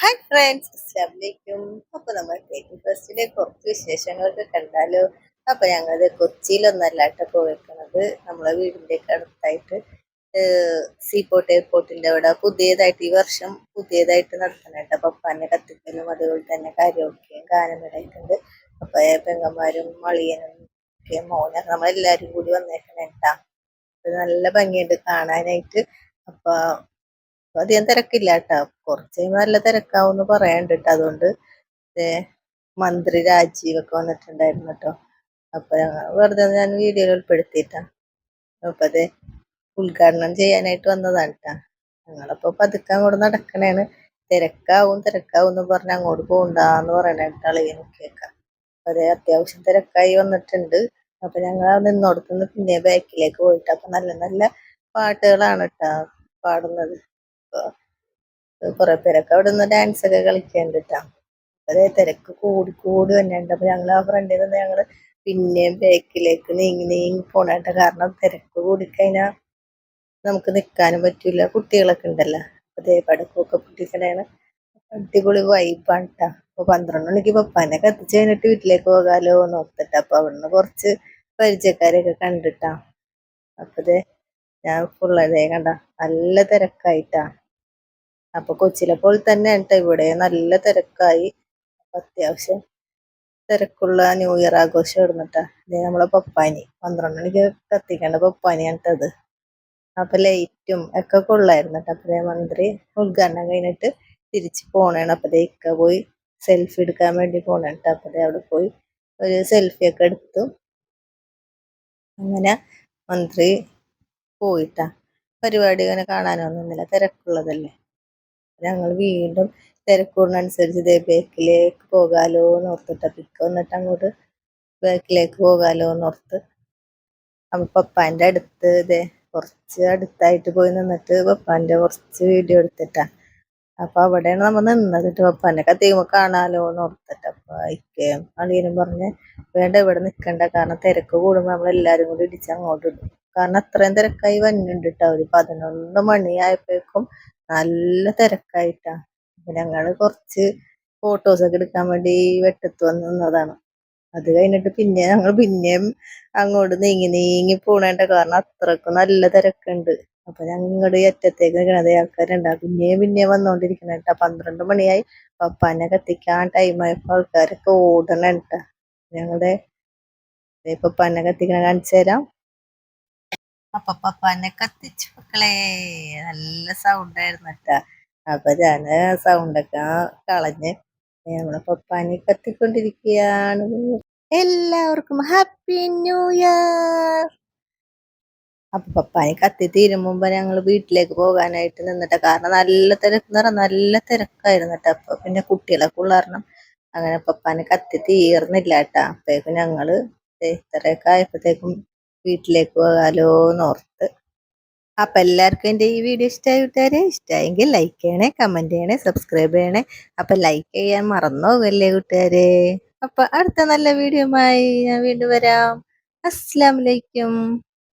Hi friends അസ്ലാമലൈക്കും അപ്പോൾ നമ്മൾ taking ഫസ്റ്റിലെ കുറച്ച് വിശേഷങ്ങളൊക്കെ കണ്ടാലോ? അപ്പോൾ ഞങ്ങളത് കൊച്ചിയിലൊന്നല്ല കേട്ടോ പോയേക്കണത്. നമ്മളെ വീടിന്റെ അടുത്തായിട്ട് സീപോർട്ട് എയർപോർട്ടിന്റെ അവിടെ പുതിയതായിട്ട് ഈ വർഷം പുതിയതായിട്ട് നടത്തണ പപ്പാനെ കത്തിക്കലും അതുപോലെ തന്നെ കരോക്കെയും ഇടയിട്ടുണ്ട്. അപ്പോൾ പെങ്ങന്മാരും മളിയനും ഒക്കെ മോനെ നമ്മളെല്ലാവരും കൂടി വന്നേക്കണേട്ടാ. നല്ല ഭംഗിയുണ്ട് കാണാനായിട്ട്. അപ്പൊ അപ്പൊ അധികം തിരക്കില്ല കേട്ടോ കുറച്ച് നല്ല തിരക്കാവും പറയാണ്ട് കേട്ടോ അതുകൊണ്ട് മന്ത്രി രാജീവൊക്കെ വന്നിട്ടുണ്ടായിരുന്നു കേട്ടോ അപ്പൊ വെറുതെ ഞാൻ വീഡിയോയിൽ ഉൾപ്പെടുത്തിയിട്ടാ. അപ്പൊ അത് ഉദ്ഘാടനം ചെയ്യാനായിട്ട് വന്നതാണ് കേട്ടാ ഞങ്ങളപ്പോ പതുക്കെ അങ്ങോട്ട് നടക്കണേണ്. തിരക്കാവും തിരക്കാവും എന്ന് പറഞ്ഞ് അങ്ങോട്ട് പോകണ്ടെന്ന് പറയണ അളിയനും കേൾക്കാം അതെ അത്യാവശ്യം തിരക്കായി വന്നിട്ടുണ്ട്. അപ്പൊ ഞങ്ങൾ നിന്നോടത്തുനിന്ന് പിന്നെ ബാക്കിലേക്ക് പോയിട്ട് അപ്പൊ നല്ല നല്ല പാട്ടുകളാണ് കേട്ടാ പാടുന്നത്. കുറെ പേരൊക്കെ അവിടെ നിന്ന് ഡാൻസ് ഒക്കെ കളിക്കുന്നുണ്ട് കേട്ടോ അതേ തിരക്ക് കൂടി കൂടി വന്നിട്ടുണ്ട്. അപ്പൊ ഞങ്ങൾ ആ ഫ്രണ്ടിൽ നിന്ന് ഞങ്ങൾ പിന്നെയും ബാക്കിലേക്ക് നീങ്ങി നീങ്ങി പോണേട്ട കാരണം തിരക്ക് കൂടി കൂടിക്കഴിഞ്ഞാൽ നമുക്ക് നിൽക്കാനും പറ്റൂല. കുട്ടികളൊക്കെ ഉണ്ടല്ലോ. അതേ പടക്കൊക്കെ പൊട്ടിക്കണേണ്. അടിപൊളി വൈബാണ് കേട്ടോ അപ്പൊ പന്ത്രണ്ട് മണിക്ക് പപ്പാനെ കത്തിച്ച് കഴിഞ്ഞിട്ട് വീട്ടിലേക്ക് പോകാലോ എന്ന് ഓർത്തിട്ട്. അപ്പൊ അവിടുന്ന് കുറച്ച് പരിചയക്കാരെയൊക്കെ കണ്ടിട്ടാ. അപ്പതേ ഞാൻ ഫുള്ളതേ കണ്ട. നല്ല തിരക്കായിട്ടാ. അപ്പൊ കൊച്ചിലെ പോലെ തന്നെ കേട്ടോ ഇവിടെ. നല്ല തിരക്കായി. അത്യാവശ്യം തിരക്കുള്ള ന്യൂ ഇയർ ആഘോഷം ഇടുന്നിട്ടാ ഇത് നമ്മളെ പപ്പാനി. പന്ത്രണ്ട് മണിക്ക് കത്തിക്കേണ്ട പപ്പാനി കേട്ടത് അപ്പൊ ലൈറ്റും ഒക്കെ കൊള്ളായിരുന്നു കേട്ടോ അപ്പൊ മന്ത്രി ഉദ്ഘാടനം കഴിഞ്ഞിട്ട് തിരിച്ച് പോണേണ്. അപ്പൊ ഇക്ക പോയി സെൽഫി എടുക്കാൻ വേണ്ടി പോണേ കേട്ടോ അപ്പൊ അവിടെ പോയി ഒരു സെൽഫി ഒക്കെ എടുത്തു. അങ്ങനെ മന്ത്രി പോയിട്ടാ പരിപാടി അങ്ങനെ കാണാനൊന്നുമില്ല തിരക്കുള്ളതല്ലേ. ഞങ്ങൾ വീണ്ടും തിരക്കൂടിനനുസരിച്ച് ഇതേ ബേക്കിലേക്ക് പോകാലോ എന്ന് ഓർത്തിട്ട പിക്ക് വന്നിട്ട് അങ്ങോട്ട് ബേക്കിലേക്ക് പോകാലോ എന്ന് ഓർത്ത്. അപ്പൊ പപ്പാന്റെ അടുത്ത് ഇതേ കുറച്ച് അടുത്തായിട്ട് പോയി നിന്നിട്ട് പപ്പാന്റെ കുറച്ച് വീഡിയോ എടുത്തിട്ടാണ് അപ്പൊ അവിടെയാണ് നമ്മൾ നിന്നത് ഒക്കെ തീമ കാണാലോ എന്ന് ഓർത്തിട്ട്. അപ്പൊ ഇക്കയും അളിയനും പറഞ്ഞ് വേണ്ട ഇവിടെ നിൽക്കണ്ട കാരണം തിരക്ക് കൂടുമ്പോ നമ്മളെല്ലാരും കൂടി ഇടിച്ച് അങ്ങോട്ട് ഇടും. കാരണം അത്രയും തിരക്കായി വന്നിട്ടുണ്ട് കേട്ടോ ഒരു പതിനൊന്ന് മണിയായപ്പോഴേക്കും നല്ല തിരക്കായിട്ടാ. ഞങ്ങൾ കുറച്ച് ഫോട്ടോസ് ഒക്കെ എടുക്കാൻ വേണ്ടി വെട്ടത്ത് വന്ന് നിന്നതാണ്. അത് കഴിഞ്ഞിട്ട് പിന്നെ ഞങ്ങൾ പിന്നെയും അങ്ങോട്ട് നീങ്ങി നീങ്ങി പോണേണ്ട കാരണം അത്രക്കും നല്ല തിരക്കുണ്ട്. അപ്പൊ ഞങ്ങളുടെ അറ്റത്തേക്ക് നിൽക്കണത് ആൾക്കാരുണ്ടാ. പിന്നെയും പിന്നെയും വന്നോണ്ടിരിക്കണ കേട്ടാ പന്ത്രണ്ട് മണിയായി. പപ്പാനെ കത്തിക്കാൻ ടൈമായപ്പോ ആൾക്കാരൊക്കെ ഓടണ കേട്ടാ ഞങ്ങളുടെ പപ്പാനെ കത്തിക്കണ കാണിച്ചു തരാം. അപ്പൊ പപ്പാനെ കത്തിച്ചു മക്കളെ. നല്ല സൗണ്ട് ആയിരുന്നു കേട്ടാ. അപ്പൊ ഞാൻ സൗണ്ടൊക്കെ കളഞ്ഞ് നമ്മളെ പപ്പാനെ കത്തിക്കൊണ്ടിരിക്കുകയാണ്. എല്ലാവർക്കും ഹാപ്പി ന്യൂ ഇയർ അപ്പൊ പപ്പാനെ കത്തി തീരും മുമ്പ് ഞങ്ങൾ വീട്ടിലേക്ക് പോകാനായിട്ട് നിന്നിട്ട് കാരണം നല്ല തിരക്ക് പറഞ്ഞാൽ നല്ല തിരക്കായിരുന്നു അപ്പൊ പിന്നെ കുട്ടികളൊക്കെ ഉള്ളാരണം അങ്ങനെ പപ്പാനെ കത്തി തീർന്നില്ല കേട്ടാ. അപ്പേക്കും ഞങ്ങൾ ഇത്രയൊക്കെ ആയപ്പോഴത്തേക്കും വീട്ടിലേക്ക് പോകാലോ എന്നോർത്ത് അപ്പം എല്ലാവർക്കും എന്റെ ഈ വീഡിയോ ഇഷ്ടമായി വിട്ടാരെ ഇഷ്ടമായെങ്കിൽ ലൈക്ക് ചെയ്യണേ കമന്റ് ചെയ്യണേ സബ്സ്ക്രൈബ് ചെയ്യണേ. അപ്പം ലൈക്ക് ചെയ്യാൻ മറന്നോ വല്ലേ കൂട്ടുകാരെ. അപ്പം അടുത്ത നല്ല വീഡിയോ ഞാൻ വീണ്ടും വരാം. അസ്സാം വലൈക്കും